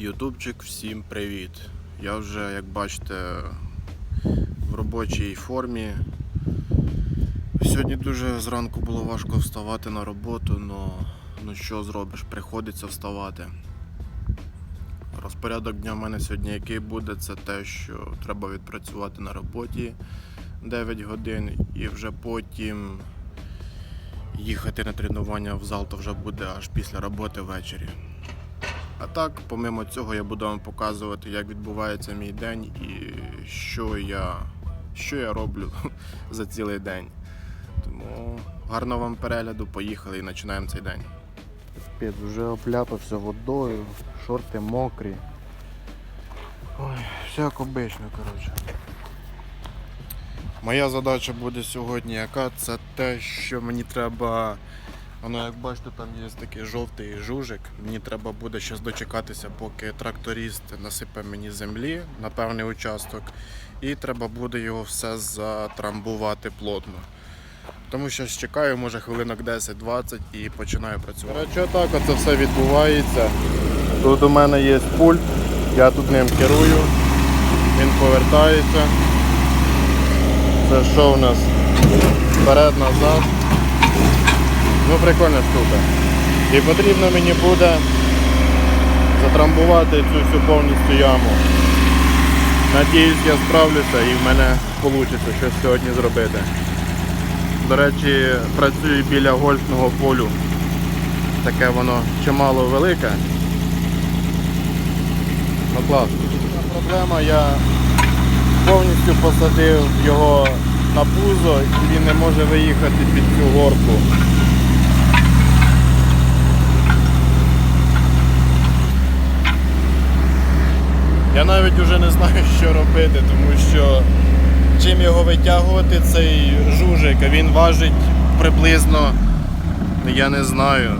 Ютубчик, всім привіт! Я вже, як бачите, в робочій формі. Сьогодні дуже зранку було важко вставати на роботу, але ну що зробиш, приходиться вставати. Розпорядок дня в мене сьогодні який буде, це те, що треба відпрацювати на роботі 9 годин і вже потім їхати на тренування в зал то вже буде аж після роботи ввечері. А так, помимо цього, я буду вам показувати, як відбувається мій день і що я, що я роблю за цілий день. Тому гарного вам перегляду, поїхали і починаємо цей день. Під вже обляпався водою, шорти мокрі. Ой, все як обично, коротше. Моя задача буде сьогодні яка? Це те, що мені треба. Воно, як бачите, там є такий жовтий жужик. Мені треба буде зараз дочекатися, поки тракторист насипе мені землі на певний участок. І треба буде його все затрамбувати плотно. Тому що чекаю, може хвилинок 10-20 і починаю працювати. Коротше, так оце все відбувається. Тут у мене є пульт, я тут ним керую, він повертається. Це що у нас? Вперед-назад. Ну, прикольна штука. І потрібно мені буде затрамбувати цю всю повністю яму. Надіюсь, я справлюся і в мене вийде щось сьогодні зробити. До речі, працюю біля гольфного полю. Таке воно чимало велике. Ну класно. Проблема, я повністю посадив його на пузо і він не може виїхати під цю горку. Я навіть вже не знаю, що робити, тому що чим його витягувати, цей жужик, він важить приблизно, я не знаю,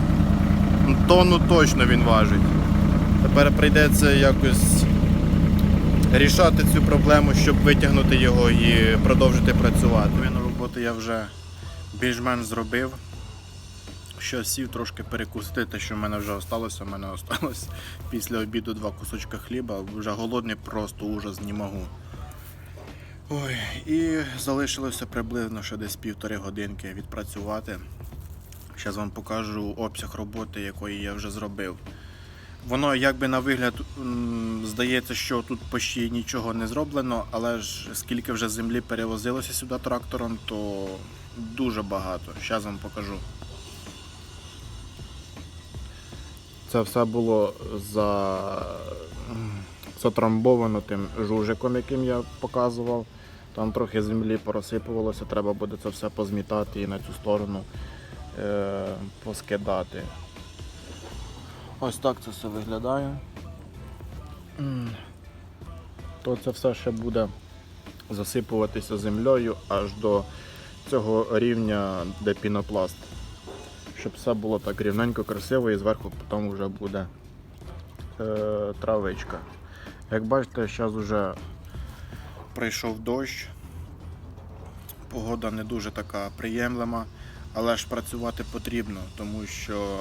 ну, тонну точно він важить. Тепер прийдеться якось рішати цю проблему, щоб витягнути його і продовжити працювати. Половину роботи я вже більш-менш зробив. Що сів трошки перекусити, те, що в мене вже осталося, в мене осталось після обіду два кусочка хліба. Вже голодний просто ужас не можу. Ой, і залишилося приблизно ще десь півтори годинки відпрацювати. Зараз вам покажу обсяг роботи, якої я вже зробив. Воно якби на вигляд здається, що тут почти нічого не зроблено, але ж скільки вже землі перевозилося сюди трактором, то дуже багато. Зараз вам покажу. Це все було за... затрамбовано тим жужиком, яким я показував. Там трохи землі порозсипувалося, треба буде це все позмітати і на цю сторону е- поскидати. Ось так це все виглядає. То це все ще буде засипуватися землею аж до цього рівня, де пінопласт. Щоб все було так рівненько, красиво і зверху потім вже буде е, травичка. Як бачите, зараз вже прийшов дощ. Погода не дуже така приємлива, але ж працювати потрібно, тому що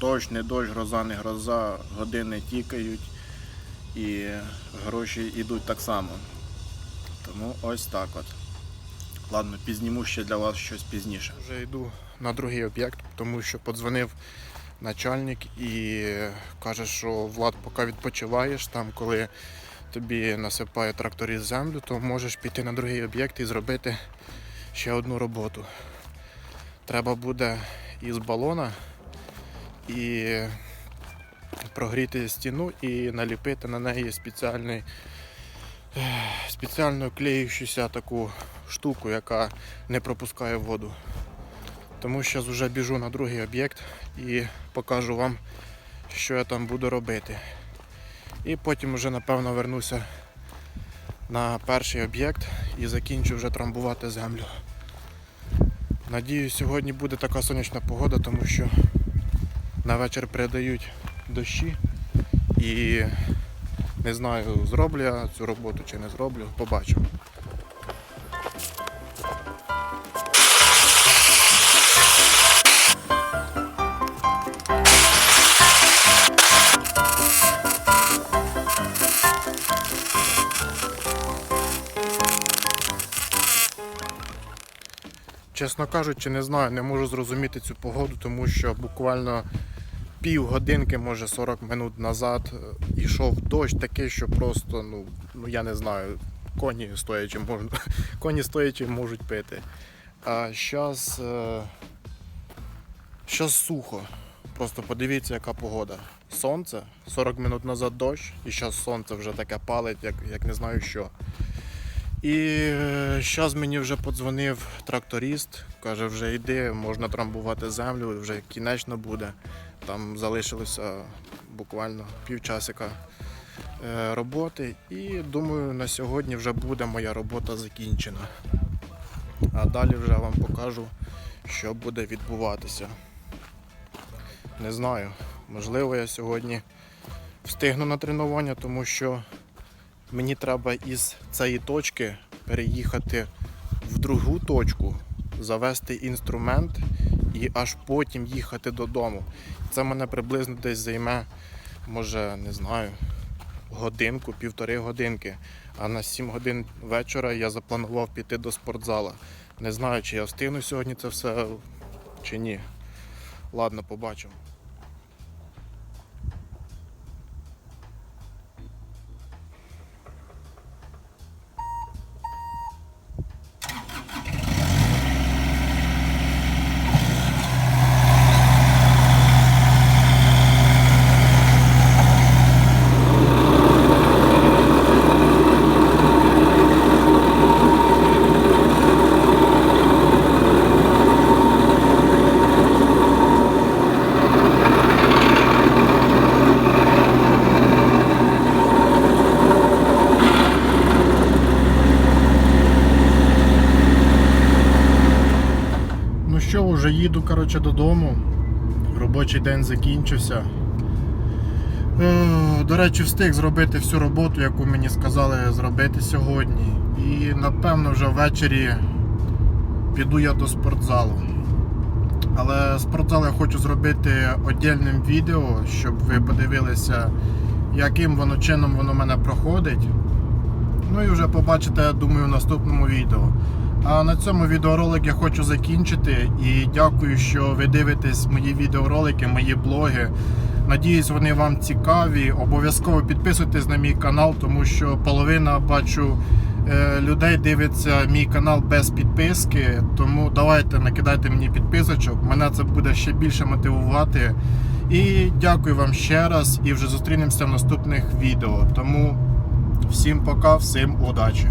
дощ, не дощ, гроза, не гроза, години тікають і гроші йдуть так само. Тому ось так от. Ладно, пізніму ще для вас щось пізніше. Вже йду на другий об'єкт, тому що подзвонив начальник і каже, що Влад, поки відпочиваєш, там коли тобі насипає тракторист землю, то можеш піти на другий об'єкт і зробити ще одну роботу. Треба буде із балона і прогріти стіну і наліпити на неї спеціальний ех, спеціальну клеючуся таку штуку, яка не пропускає воду. Тому що вже біжу на другий об'єкт і покажу вам, що я там буду робити. І потім вже напевно вернуся на перший об'єкт і закінчу вже трамбувати землю. Надіюсь, сьогодні буде така сонячна погода, тому що на вечір передають дощі і не знаю, зроблю я цю роботу чи не зроблю, побачимо. Чесно кажучи, не знаю, не можу зрозуміти цю погоду, тому що буквально пів годинки, може 40 минут назад е, йшов дощ такий, що просто, ну, ну я не знаю, коні стоячи можна, коні стоячи можуть пити. А зараз, зараз сухо. Просто подивіться, яка погода. Сонце, 40 минут назад дощ, і зараз сонце вже таке палить, як, як не знаю що. І зараз мені вже подзвонив тракторист, каже, вже йди, можна трамбувати землю, вже кінечно буде. Там залишилося буквально півчасика е, роботи. І думаю, на сьогодні вже буде моя робота закінчена. А далі вже вам покажу, що буде відбуватися. Не знаю, можливо, я сьогодні встигну на тренування, тому що мені треба із цієї точки переїхати в другу точку, завести інструмент і аж потім їхати додому. Це мене приблизно десь займе, може, не знаю, годинку, півтори годинки. А на 7 годин вечора я запланував піти до спортзала. Не знаю, чи я встигну сьогодні це все чи ні. Ладно, побачимо. Ну що, вже їду коротше, додому. Робочий день закінчився. Е, До речі, встиг зробити всю роботу, яку мені сказали зробити сьогодні. І напевно вже ввечері піду я до спортзалу. Але спортзал я хочу зробити віддільним відео, щоб ви подивилися, яким воно чином воно мене проходить. Ну і вже побачите, я думаю, в наступному відео. А на цьому відеоролик я хочу закінчити і дякую, що ви дивитесь мої відеоролики, мої блоги. Надіюсь, вони вам цікаві. Обов'язково підписуйтесь на мій канал, тому що половина бачу е, людей дивиться мій канал без підписки. Тому давайте накидайте мені підписочок. Мене це буде ще більше мотивувати. І дякую вам ще раз. І вже зустрінемося в наступних відео. Тому всім пока, всім удачі!